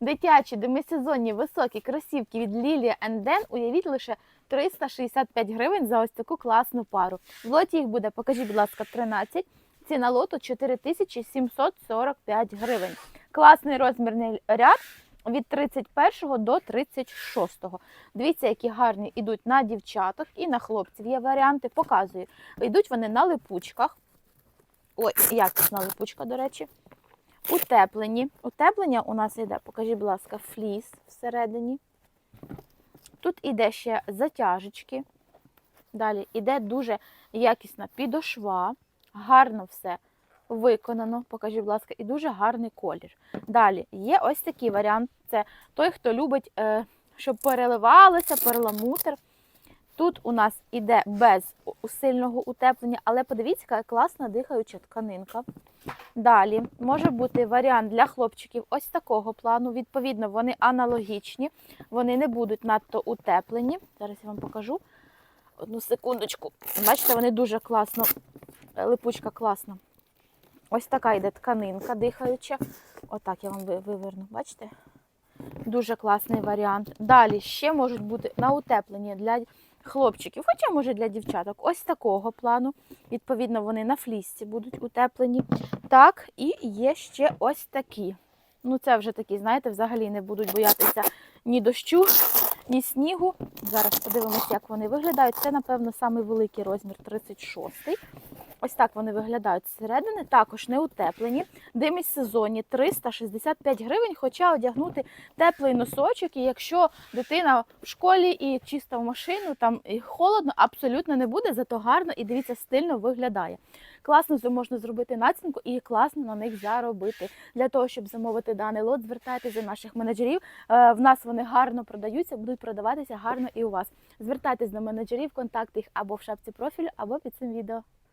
Дитячі демисезонні високі кросівки від Лілія Den, уявіть лише 365 гривень за ось таку класну пару. В лоті їх буде, покажіть, будь ласка, 13. Ціна лоту 4745 гривень. Класний розмірний ряд від 31 до 36. Дивіться, які гарні йдуть на дівчаток і на хлопців. Є варіанти, показую. Йдуть вони на липучках. Ой, якісна липучка, до речі. Утеплені. Утеплення у нас йде, покажіть, будь ласка, фліс всередині. Тут іде ще затяжечки. Далі іде дуже якісна підошва. Гарно все виконано, покажіть, будь ласка, і дуже гарний колір. Далі є ось такий варіант. Це той, хто любить, е, щоб переливалося, перламутр. Тут у нас іде без у- сильного утеплення, але подивіться, яка класна дихаюча тканинка. Далі може бути варіант для хлопчиків ось такого плану. Відповідно, вони аналогічні, вони не будуть надто утеплені. Зараз я вам покажу. Одну секундочку. Бачите, вони дуже класно, липучка класна. Ось така йде тканинка дихаюча. Отак я вам виверну. Бачите? Дуже класний варіант. Далі ще можуть бути на утеплення для хлопчиків, хоча може для дівчаток. Ось такого плану. Відповідно, вони на флісці будуть утеплені. Так, і є ще ось такі. Ну, це вже такі, знаєте, взагалі не будуть боятися ні дощу, ні снігу. Зараз подивимося, як вони виглядають. Це, напевно, самий великий розмір 36. Ось так вони виглядають зсередини, також не утеплені. Димість сезонні 365 гривень, хоча одягнути теплий носочок, і якщо дитина в школі і чиста в машину, там і холодно, абсолютно не буде, зато гарно і дивіться, стильно виглядає. Класно можна зробити націнку і класно на них заробити. Для того, щоб замовити даний лот, звертайтеся до наших менеджерів. Е, В нас вони гарно продаються, будуть продаватися гарно і у вас. Звертайтесь до менеджерів, контакти їх або в шапці профілю, або під цим відео.